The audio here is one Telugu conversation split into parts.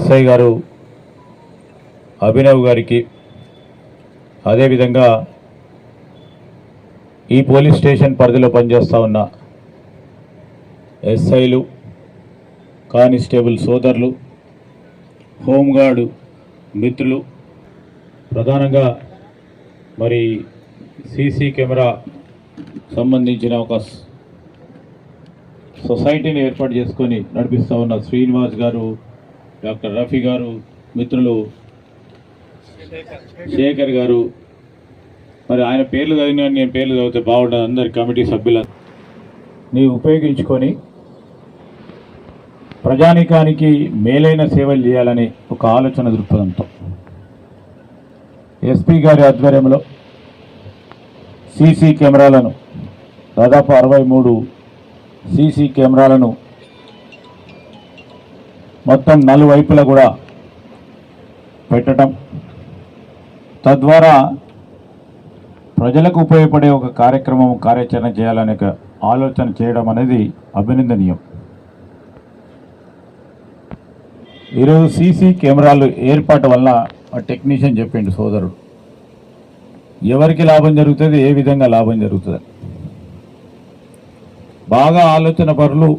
ఎస్ఐ గారు అభినవ్ గారికి అదేవిధంగా ఈ పోలీస్ స్టేషన్ పరిధిలో పనిచేస్తూ ఉన్న ఎస్ఐలు కానిస్టేబుల్ సోదరులు హోంగార్డు మిత్రులు ప్రధానంగా మరి సీసీ కెమెరా సంబంధించిన ఒక సొసైటీని ఏర్పాటు చేసుకొని నడిపిస్తూ ఉన్న శ్రీనివాస్ గారు డాక్టర్ రఫీ గారు మిత్రులు శేఖర్ గారు. మరి ఆయన పేర్లు చదివిన నేను పేర్లు చదివితే బాగుండదు. అందరి కమిటీ సభ్యుల నీ ఉపయోగించుకొని ప్రజానీకానికి మేలైన సేవలు చేయాలని ఒక ఆలోచన దృక్పథంతో. ఎస్పీ గారి ఆధ్వర్యంలో సీసీ కెమెరాలను దాదాపు అరవై మూడు సీసీ కెమెరాలను మొత్తం నలువైపులా కూడా పెట్టడం. తద్వారా ప్రజలకు ఉపయోగపడే ఒక కార్యక్రమం కార్యాచరణ చేయాలనే ఒక ఆలోచన చేయడం అనేది అభినందనీయం. ఈరోజు సీసీ కెమెరాలు ఏర్పాటు వల్ల ఆ టెక్నీషియన్ చెప్పిండు సోదరుడు ఎవరికి లాభం జరుగుతుంది ఏ విధంగా లాభం జరుగుతుంది? బాగా ఆలోచన పరులు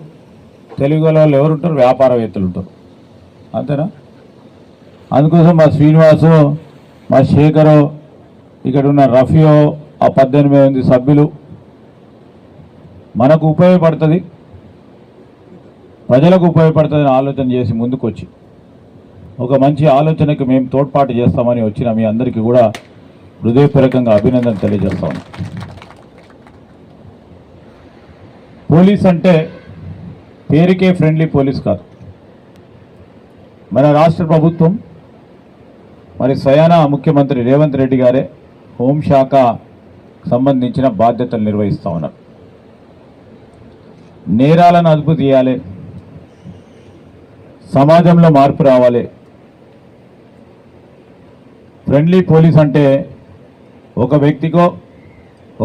తెలుగు వాళ్ళు ఎవరుంటారు వ్యాపారవేత్తలు ఉంటారు. అంతేనా? అందుకోసం మా శ్రీనివాసు మా శేఖరు ఇక్కడ ఉన్న రఫియో ఆ పద్దెనిమిది మంది సభ్యులు మనకు ఉపయోగపడుతుంది. ప్రజలకు ఉపయోగపడుతుందని ఆలోచన చేసి ముందుకొచ్చి ఒక మంచి ఆలోచనకు మేము తోడ్పాటు చేస్తామని వచ్చిన మీ అందరికీ కూడా హృదయపూర్వకంగా అభినందన తెలియజేస్తాం పోలీస్ అంటే పేరుకే ఫ్రెండ్లీ పోలీస్ కాదు. మన రాష్ట్ర ప్రభుత్వం మరి సయానా ముఖ్యమంత్రి రేవంత్ రెడ్డి గారే హోంశాఖ సంబంధించిన బాధ్యతలు నిర్వహిస్తూ ఉన్నారు. నేరాలను అదుపు తీయాలి. సమాజంలో మార్పు రావాలి. ఫ్రెండ్లీ పోలీస్ అంటే ఒక వ్యక్తికో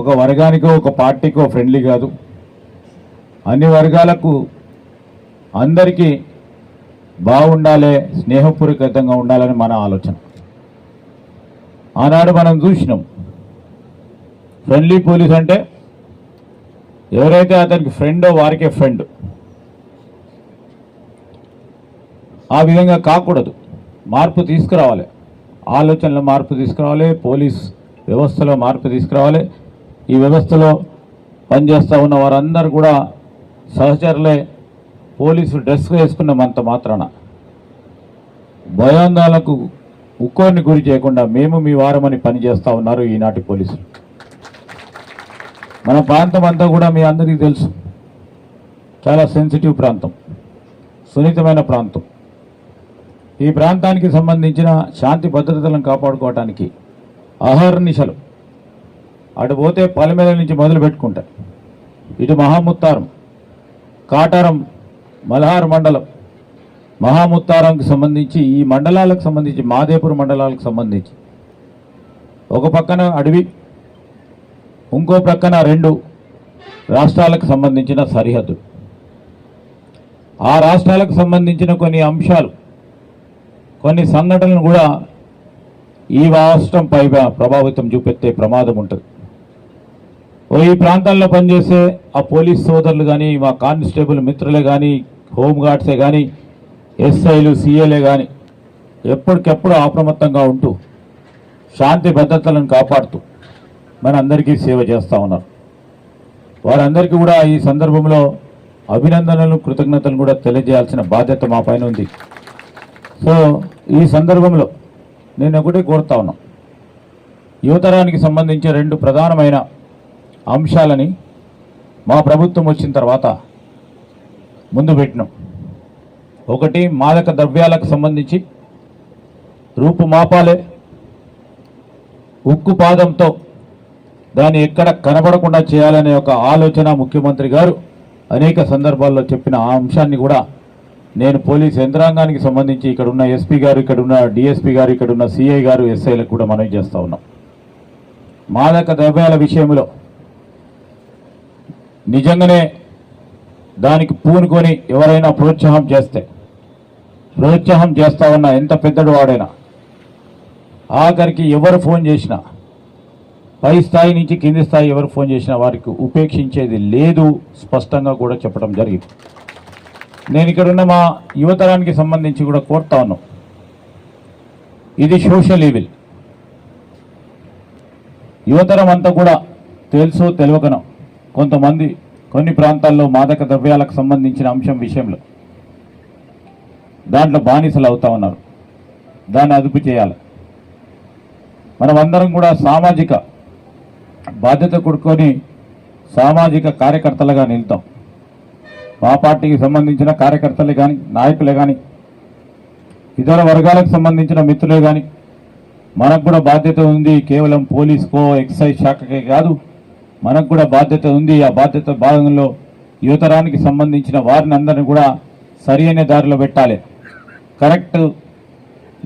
ఒక వర్గానికో ఒక పార్టీకో ఫ్రెండ్లీ కాదు. అన్ని వర్గాలకు అందరికీ బాగుండాలి స్నేహపూర్వకంగా ఉండాలని మన ఆలోచన. ఆనాడు మనం చూసినాం ఫ్రెండ్లీ పోలీస్ అంటే ఎవరైతే అతనికి ఫ్రెండో వారికే ఫ్రెండ్. ఆ విధంగా కాకూడదు మార్పు తీసుకురావాలి. ఆలోచనలో మార్పు తీసుకురావాలి పోలీస్ వ్యవస్థలో మార్పు తీసుకురావాలి. ఈ వ్యవస్థలో పనిచేస్తూ ఉన్న వారందరూ కూడా సహచరులే పోలీసు డ్రెస్ వేసుకున్నామంత మాత్రాన. భయాందోళనకు ఉక్కోని గురి చేయకుండా మేము మీ వారమని పనిచేస్తూ ఉన్నారు ఈనాటి పోలీసులు. మన ప్రాంతం అంతా కూడా మీ అందరికీ తెలుసు. చాలా సెన్సిటివ్ ప్రాంతం. సున్నితమైన ప్రాంతం. ఈ ప్రాంతానికి సంబంధించిన శాంతి భద్రతలను కాపాడుకోవటానికి అహర్నిశలు. అటు పోతే పలమేల నుంచి మొదలు పెట్టుకుంటా ఇటు మహాముత్తారం కాటారం మల్హార్ మండలం మహాముత్తారంకి సంబంధించి ఈ మండలాలకు సంబంధించి మాదేపూర్ మండలాలకు సంబంధించి. ఒక పక్కన అడవి ఇంకో ప్రక్కన రెండు రాష్ట్రాలకు సంబంధించిన సరిహద్దు ఆ రాష్ట్రాలకు సంబంధించిన కొన్ని అంశాలు కొన్ని సంఘటనలు కూడా ఈ రాష్ట్రంపై ప్రభావితం చూపెత్తే ప్రమాదం ఉంటుంది. ఓ ఈ ప్రాంతాల్లో పనిచేసే ఆ పోలీస్ సోదరులు కానీ మా కానిస్టేబుల్ మిత్రులే కానీ హోంగార్డ్సే కానీ ఎస్ఐలు సీఏలే కానీ ఎప్పటికెప్పుడు అప్రమత్తంగా ఉంటూ శాంతి భద్రతలను కాపాడుతూ మన అందరికీ సేవ చేస్తూ ఉన్నారు. వారందరికీ కూడా ఈ సందర్భంలో అభినందనలు కృతజ్ఞతలు కూడా తెలియజేయాల్సిన బాధ్యత మా పైన ఉంది. సో ఈ సందర్భంలో నేను ఒకటే కోరుతా ఉన్నా. యువతరానికి సంబంధించి రెండు ప్రధానమైన అంశాలని మా ప్రభుత్వం వచ్చిన తర్వాత ముందు పెట్టినాం. ఒకటి మాదక ద్రవ్యాలకు సంబంధించి రూపుమాపాలే ఉక్కు పాదంతో దాన్ని ఎక్కడ కనబడకుండా చేయాలనే ఒక ఆలోచన ముఖ్యమంత్రి గారు అనేక సందర్భాల్లో చెప్పిన ఆ అంశాన్ని కూడా నేను పోలీస్ యంత్రాంగానికి సంబంధించి ఇక్కడ ఉన్న ఎస్పీ గారు ఇక్కడ ఉన్న డిఎస్పీ గారు ఇక్కడ ఉన్న సిఐ గారు ఎస్ఐలకు కూడా మనవి చేస్తూ ఉన్నాం. మాదక ద్రవ్యాల విషయంలో నిజంగానే దానికి పూనుకొని ఎవరైనా ప్రోత్సాహం చేస్తే ప్రోత్సాహం చేస్తా ఉన్నా ఎంత పెద్దడు వాడైనా. ఆఖరికి ఎవరు ఫోన్ చేసినా పై స్థాయి నుంచి కింది స్థాయి ఎవరు ఫోన్ చేసినా వారికి ఉపేక్షించేది లేదు స్పష్టంగా కూడా చెప్పడం జరిగింది. నేను ఇక్కడ ఉన్న మా యువతరానికి సంబంధించి కూడా కోరుతా ఉన్నాం. ఇది సోషల్ ఈవిల్. యువతరం అంతా కూడా తెలుసు తెలియకనం కొంతమంది కొన్ని ప్రాంతాల్లో మాదక ద్రవ్యాలకు సంబంధించిన అంశం విషయంలో దాంట్లో బానిసలు అవుతా ఉన్నారు. దాన్ని అదుపు చేయాలి. మనం అందరం కూడా సామాజిక బాధ్యత కొడుకొని సామాజిక కార్యకర్తలుగా నిలుతాం. మా పార్టీకి సంబంధించిన కార్యకర్తలే కానీ నాయకులే కానీ ఇతర వర్గాలకు సంబంధించిన మిత్రులే కానీ మనకు కూడా బాధ్యత ఉంది కేవలం పోలీస్కో ఎక్సైజ్ శాఖకే కాదు మనకు కూడా బాధ్యత ఉంది. ఆ బాధ్యత భాగంలో యువతరానికి సంబంధించిన వారిని అందరిని కూడా సరి అయిన దారిలో పెట్టాలి. కరెక్ట్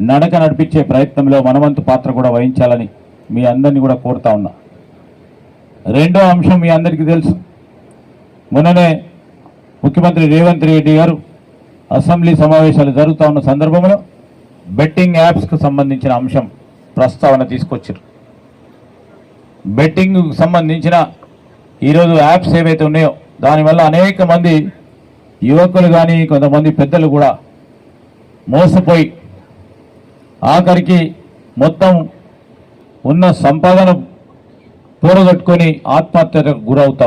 నడక నడిపించే ప్రయత్నంలో మనవంతు పాత్ర కూడా వహించాలని మీ అందరినీ కూడా కోరుతా ఉన్నా. రెండో అంశం మీ అందరికీ తెలుసు. మొన్ననే ముఖ్యమంత్రి రేవంత్ రెడ్డి గారు అసెంబ్లీ సమావేశాలు జరుగుతూ ఉన్న సందర్భంలో బెట్టింగ్ యాప్స్కు సంబంధించిన అంశం ప్రస్తావన తీసుకొచ్చారు. బెట్టింగ్ సంబంధించిన ఈరోజు యాప్స్ ఏవైతే ఉన్నాయో దానివల్ల అనేక మంది యువకులు కానీ కొంతమంది పెద్దలు కూడా మోసపోయి ఆఖరికి మొత్తం ఉన్న సంపాదన పూరగట్టుకొని ఆత్మహత్యకు గురవుతాం